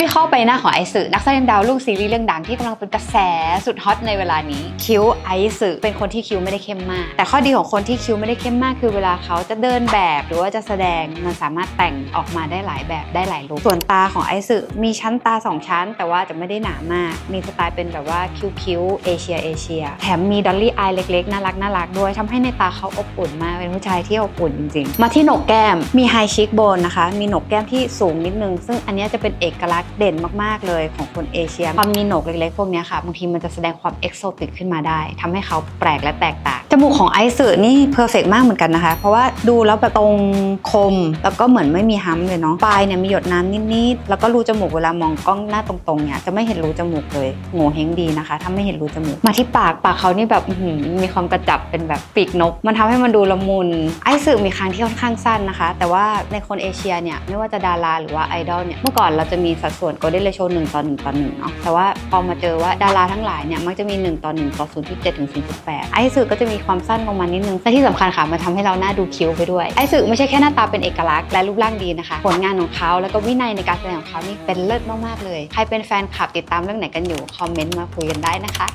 วิเคราะห์ใบหน้าของไอซ์สึนักแสดงดาวรุ่งซีรีส์เรื่องดังที่กำลังเป็นกระแสสุดฮอตในเวลานี้คิ้วไอซ์สึเป็นคนที่คิ้วไม่ได้เข้มมาก แต่ข้อดีของคนที่คิ้วไม่ได้เข้มมาก คือเวลาเขาจะเดินแบบหรือว่าจะแสดงมันสามารถแต่งออกมาได้หลายแบบได้หลายลุคส่วนตาของไอซ์สึมีชั้นตาสองชั้น แต่ว่าจะไม่ได้หนามาก มีสไตล์เป็นแบบว่าคิ้วๆเอเชียเอเชียแถมมีดอลลี่อายเล็กๆน่ารักน่ารักด้วยทำให้ในตาเขาอบอุ่นมากเป็นผู้ชายที่อบอุ่นจริงๆ มาที่โหนกแก้มมีไฮชิคโบนนะคะมีโหนกแก้มที่สูงนิดนึงซึ่งอันนี้จะเป็นเอกลักษณเด่นมากๆเลยของคนเอเชีย ความมีโหนกเล็กๆพวกนี้ค่ะบางทีมันจะแสดงความเอกโซติกขึ้นมาได้ทำให้เขาแปลกและแตกต่างจมูกของไอซ์สึนี่เพอร์เฟกมากเหมือนกันนะคะ เพราะว่าดูแล้วแบบตรงคม แล้วก็เหมือนไม่มีฮัมเลยเนาะปลายเนี่ยมีหยดน้ำนิดๆแล้วก็รูจมูกเวลามองกล้องหน้าตรงๆเนี่ยจะไม่เห็นรูจมูกเลยโง่เฮงดีนะคะ ถ้าไม่เห็นรูจมูก มาที่ปากปากเขานี่แบบมีความกระจับเป็นแบบปีกนก มันทำให้มันดูละมุนไอซ์สึมีคางที่ค่อนข้างสั้นนะคะ แต่ว่าในคนเอเชียเนี่ยไม่ว่าจะดาราหรือว่าไอดอลเนี่ยเมื่อก่อนเราจะมีสัดส่วน golden ratio 1ต่อ1ต่อ1เนาะแต่ว่าพอมาเจอว่าดาราทั้งหลายเนี่ยมักจะมี 1 ต่อ 1 ต่อ 0.7 ถึง 0.8 ไอซึก็จะมีความสั้นลงมานิดนึงแต่ที่สำคัญค่ะมันทำให้เราหน้าดูคิ้วไปด้วย ไอซึไม่ใช่แค่หน้าตาเป็นเอกลักษณ์และรูปร่างดีนะคะ ผลงานของเขาแล้วก็วินัยในการแสดงของเขานี่เป็นเลิศมากๆเลย ใครเป็นแฟนคลับติดตามเรื่องไหนกันอยู่คอมเมนต์มาคุยกันได้นะคะ